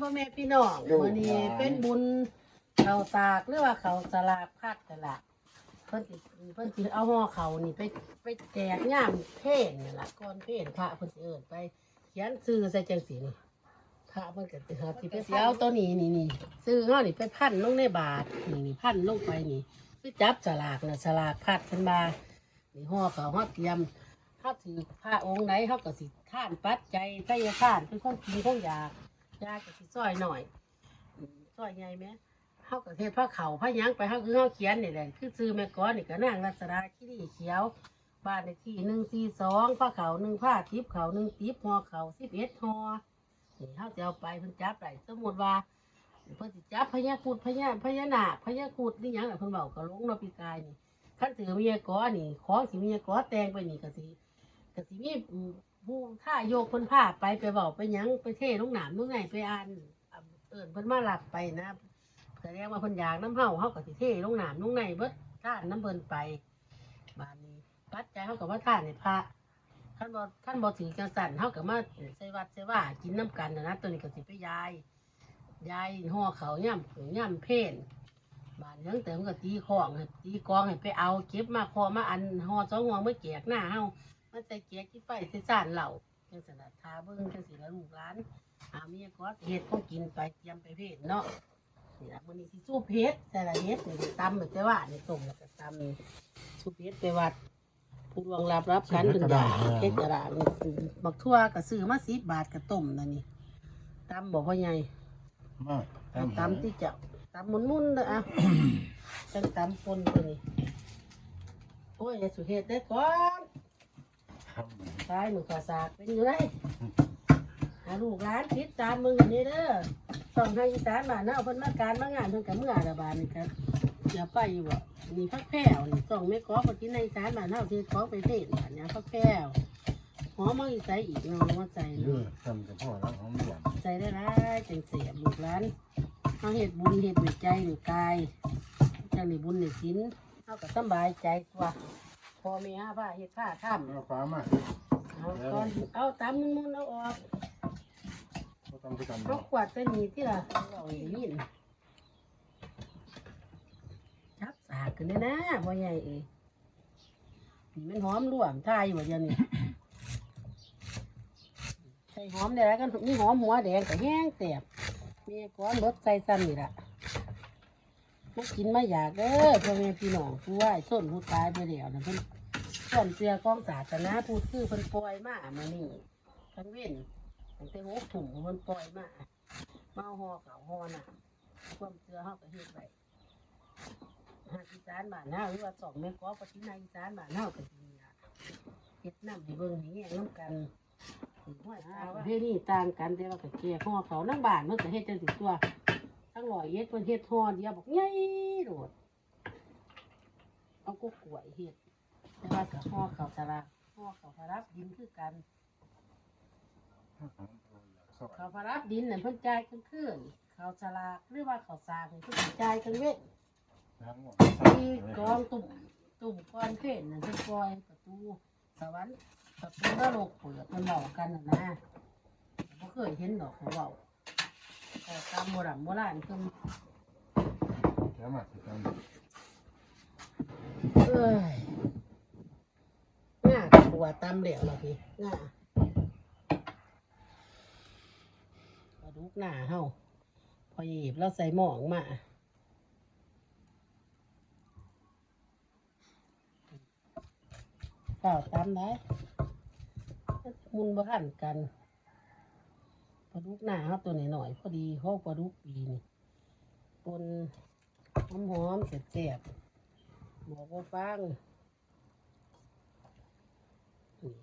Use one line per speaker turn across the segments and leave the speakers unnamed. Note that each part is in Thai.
พ่อแม่พี่น้อง
ลูก
วันนี้
หลาน
เป็นบุญเขาตากหรือว่าเขาสลากพัดกันละเพิ่นสิเพิ่นสิเอาห่อเขานี่ไปไปแจกย่ามเพศนี่ล่ะก่อนเพศพระเพิ่นสิเอิ้นไปเขียนชื่อใส่จังสีนี่พระเพิ่นก็สิหาสิไปสิเอาตัวนี้นี่นี่ซื้อเฮานี่ไปพันลงในบาทนี่นี่พันลงไปนี่คือจับสลากน่ะสลากพัดเพิ่นมานี่ห่อเขาห่อเตรียม ถ้าถือพระองค์ไหนเขาก็สิท่านปัดใจไสยท่านเป็นคนกินของอยาก ยากก็สิซอยหน่อยซอยใหญ่ไหมเขาก็เทศพระเขาพระหยังไปเขาคือเขาเขียนนี่แหละคือซื้อแม่ก้อนนี่ก็นางรัศดาขี้ดีเขียวบ้านเลขที่หนึ่งสี่สองพระเขาหนึ่งผ้าทิพเขาหนึ่งทิพหอเขาสิบเอ็ดหอนี่เขาจะเอาไปเพิ่นจับได้สมมติว่าเพิ่นสิจับพญาคูดพญาพญานาคพญาคูดนี่หยังล่ะเพิ่นเบาก็ลงเนาะปีกายนี่ขั้นถือเมียก้อนนี่ของสิเมียก้อแต่งไปนี่ก็สิก็สิมี ผู้ท่าโยกเพิ่นพาไปไปบอกไปหยังไปเทลงหนามลงไหนไปอ่านอ่าเอิ้นเพิ่นมาหลับไปนะแสดงว่าเพิ่นอยากน้ำเฮาเฮาก็สิเทลงหนามลงไหนเบิดท่านน้ำเพิ่นไปบานนี้ปัดใจเฮาก็ว่าท่านในพระท่านบ่ท่านบ่ถือจังสั่นเฮาก็มาใส่วัดใส่ว่ากินน้ำกันนะนะตัวนี้ก็สิไปยายยายห่อเขาย่ำย่ำเพนบานยังเติมนก็ตีของให้ตีกองให้ไปเอาเก็บมาคอมาอันห่อสองห่อมาแจกหน้าเฮา มันใส่เกียร์ที่ไฟใส่สานเหล่าจังสนัดทาเบิ้งจังสิละลูกร้านอาเมียก็เฮ็ดก็กินไปเตรียมไปเพศเนาะนี่ละมื้อนี้สิสู้เพชรแต่ละเฮ็ดนี่ตำแบบแต่ว่านี่ต้มแล้วก็ตำสู้เพชรไปวัดผู้ดวงรับรับขันเป็นยาเฮ็ดกระดาษนี่บักทั่วก็ซื้อมา10บาทก็ต้มนั่นนี่ตำบอกพ่อใหญ่
มา
เอาตำที่เจ้าตำมุนๆเด้ออะจังตำปนตัวนี้โอ้ยอย่าสุเฮ็ดได้อก่อน ตายมือขวาสากเป็นอยู่ไรหาลูกร้านคิดตามมึงอย่างนี้เด้อส่องให้อีสานบ้านเนาะเพิ่นมาการมางานเพิ่นกับเมื่อระบาดนี่ครับอย่าไปอยู่บ่นี่พักแพ้วนี่ส่องไม่ขอคนที่ในอีสานบ้านเฮาที่ขอไปเทศบ้านเนี่ยพักแพ้วหอมมาอีใส่อีกเนาะมาใส่
เลือ
เนาะ
ทำกับพ่อแล้วหอมหวาน
ใส่ได้หลายจังเสียลูกร้านเฮาเฮ็ดบุญเฮ็ดด้วยใจด้วยกายจังได้บุญได้ศีลเฮาก็สบายใจตัว พ่อแม่หาผ้าเฮ็ดผ้าทำ
เอาฟ้ามา
เอาก่อนเอาตามมุนๆเอาออก
ก็ต้องไปทำ
เอาขวดไปนี่ที่ละเอาอย่างนี้นะจับสากกันเลยนะบ่ใหญ่เอยนี่มันหอมร่วมท่าอยู่บ่เดี๋ยวนี้ใส่หอมแดงกันนี่หอมหัวแดงก็แห้งแสบมีก้อนเบิดใส่ซ้ำนี่ละ มากินมาอยากเด้อพ่อแม่พี่น้องผู้ว่าส้นผู้ตายไปแล้วนะเพิ่นส่วนเสือกองศาสนาพูดคือเพิ่นปล่อยมามานี่ทั้งเว้นตั้งแต่หกถุงมันปล่อยมามาห่อเขาห่อน่ะความเชื่อเขาก็เฮ็ดไปหาอีสานบ้านเฮาหรือว่าสองแม่กอปฏินาอีสานบ้านเฮาก็ดีล่ะเฮ็ดน้ำให้เบิ่งให้แง่น้ำกันถึงห้อยตาว่าเฮ็ดนี่ต่างกันแต่ว่าก็แก่ห่อเขานั่งบ้านมันก็เฮ็ดจังสิตัว ทั้งร้อยเอ็ดเพิ่นเฮ็ดห่อเดียวบอกใหญ่โดดเอากุ๊กล้วยเฮ็ดแต่ว่าก็ห่อเขาสากห่อเขาพรับดินคือกันเขาพรับดินน่ะเพิ่นจ่ายกลางคืนเขาสลากหรือว่าเขาสากนี่เพิ่นจ่ายกลางเว้นที่กองตุ่มตุ่มก้อนเพชรน่ะเพิ่นปล่อยประตูสวรรค์ประตูนรกเปิดเพิ่นเว้ากันน่ะนะบ่เคยเห็นดอกเขาเว้า แต่ตามโบราณโบราณเพิ่น
แล้วมาทำ
เอ้ยง่าขัวตำเหลวล่ะพี่ง่าปลาดุกหน้าเฮาพอหยิบแล้วใส่หมอออกมาเปล่าตามได้มุนบ่หันกัน ปลาดุกหน้าเขาตัวนี้หน่อยพอดีเขาปลาดุกปีนี่ปนหอมหอมๆเจ็บๆบอกว่าฟังนี่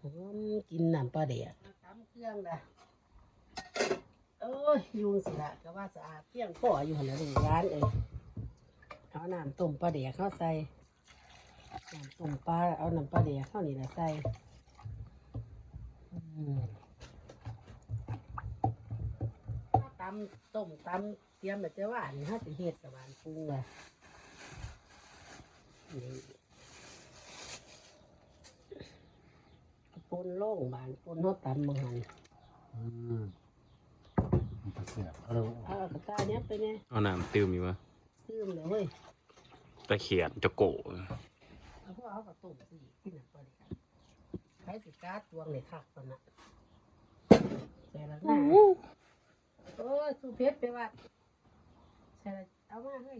หอมกินน้ำปลาเดียกตำเครื่องนะเอ้ยยุงสิละก็ว่าสะอาดเพียงพออยู่หันนะลูกร้านเอ้ยเอาน้ำต้มปลาเดียเข้าใส่น้ำต้มปลาเอาน้ำปลาเดียเข้านี่แหละใส่อืม ตำต้มตำเตรียมแบบจะหวานนี่ฮะจะเฮ็ดกับหวานปรุงเลยนี่ปนโล่งบานปนเขาตำมังหัน
อืมเนี่ยเอาเลย
เอากระตาเนี้ยไปเนี่ย
เอาน้ำตื้มอยู่วะ
ตื้มเลยเว้ย
ตะเขียนจะโกะ
เอาพวกเอากระตุ่มสิที่หนักกว่านี้ใช้สิการ์ดดวงเลยคักปะนะแต่ละหน้า โอ้ยสูเพชรไปว่าใช่ละเอามาเฮ้ย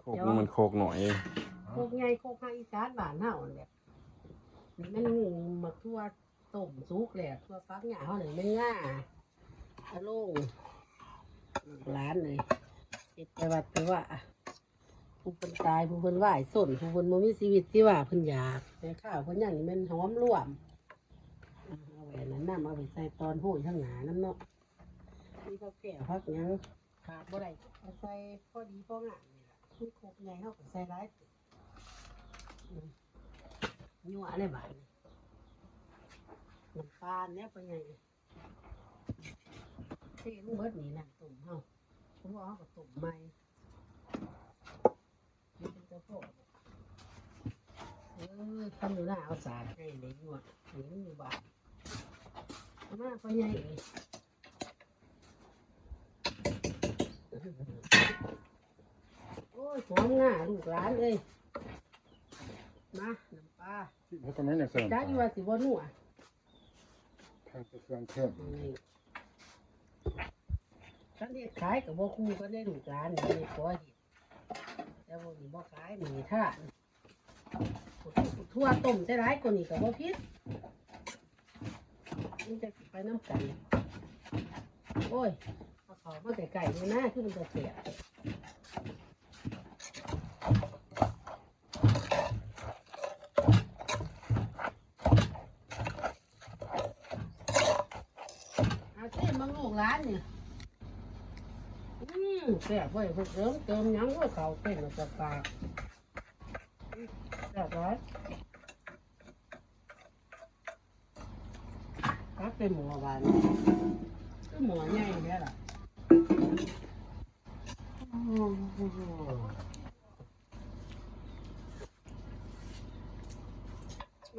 โคกมันโคกหน่อย
โคกไงโคกไงอีสานบ้านเฮาเนี่ยนี่มันมาทั่วต้มสุกแหละทั่วฟักหญ้าเฮาเนี่ยมันง่าอะโลงร้านเลยเก็บไปวัดไปว่าผู้เพิ่นตายผู้เพิ่นไหวสนผู้เพิ่นบ่มีชีวิตที่ว่าเพิ่นอยากแต่ข้าวเพิ่นอย่างนี้มันหอมร่วมอ่าเอาไว้อันนั้นน้ำเอาไปใส่ตอนโห้ยข้างหน้าน้ำเนาะ นี่ก็แก่พักหยังขาดบ่ได้เอาใส่พอดีพองามนี่ล่ะคือครบใหญ่เฮาก็ใส่หลายติอืมยั่วอะไรบาดนี้น้ำปลาเนี่ยเป็นไงเทลูกเบิดนี่นั่นตุ่มเฮาผมว่าเฮาก็ตุ่มใหม่นี่เป็นเจ้าพ่อเออทำอยู่หน้าเอาสารให้เลยอยู่อะหนีอยู่บ้านมาไปใหญ่อีก โอ้ยหอมง่าลูกหลานเลยมาน้ำปลา
ที่เพราะตอนนั้นเนี่ยเสริม
จ้าอยู่ว่าสิบ่นัว
ทางเครื่องเข้ม
นี่ฉันเฮ็ดขายกับบ่คู่ก็ได้ลูกหลานนี่ขอเฮ็ดแต่บ่นี่บ่ขายนี่ท่านทั่วต้มได้ร้ายกว่านี้ก็บ่พิษมันจะไปน้ำกันโอ้ย เอาเขามาแต่ไก่เลยนะคือมันจะเสียเอาเส้นบางลูกร้านเนี่ยอืมแซ่บเว้ยพวกเติมเติมยังว่าเขาเต้นมาจะปากแซ่บร้อยก็เป็นหมูบานคือหมูใหญ่เนี่ยล่ะ มั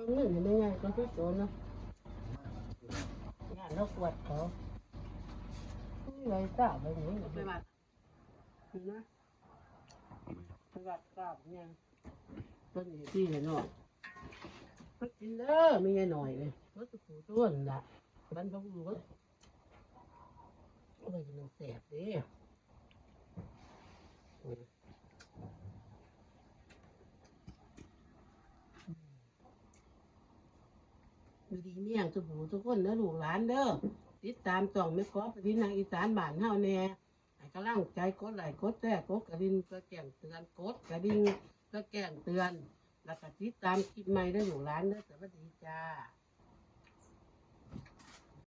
นนึ่งไม่ไงก็ทุกตัวเนาะงานเรากวดเขาไม่ไรทราบไปไหนไปวัดนี่นะไปวัดทราบยังต้นนี้ที่เห็นเนาะมากินเด้อไม่ไงหน่อยเลยรถถูต้นละบ้านพระ บุรุษโอ้ยมันแสบดิอยู่ดีเมี่ยงทุกหูทุกคนเด้อลูกหลานเด้อติดตามจ่องไม่ขอปที่นางอีสานบ้านเฮาแน่ให้กำลังใจกดไลค์กดแชร์กดกระดิ่งเพื่อแจ้งเตือนกดกระดิ่งเพื่อแจ้งเตือน แล้วก็ติดตามคลิปใหม่เด้อลูกหลานเด้อสวัสดีจ้า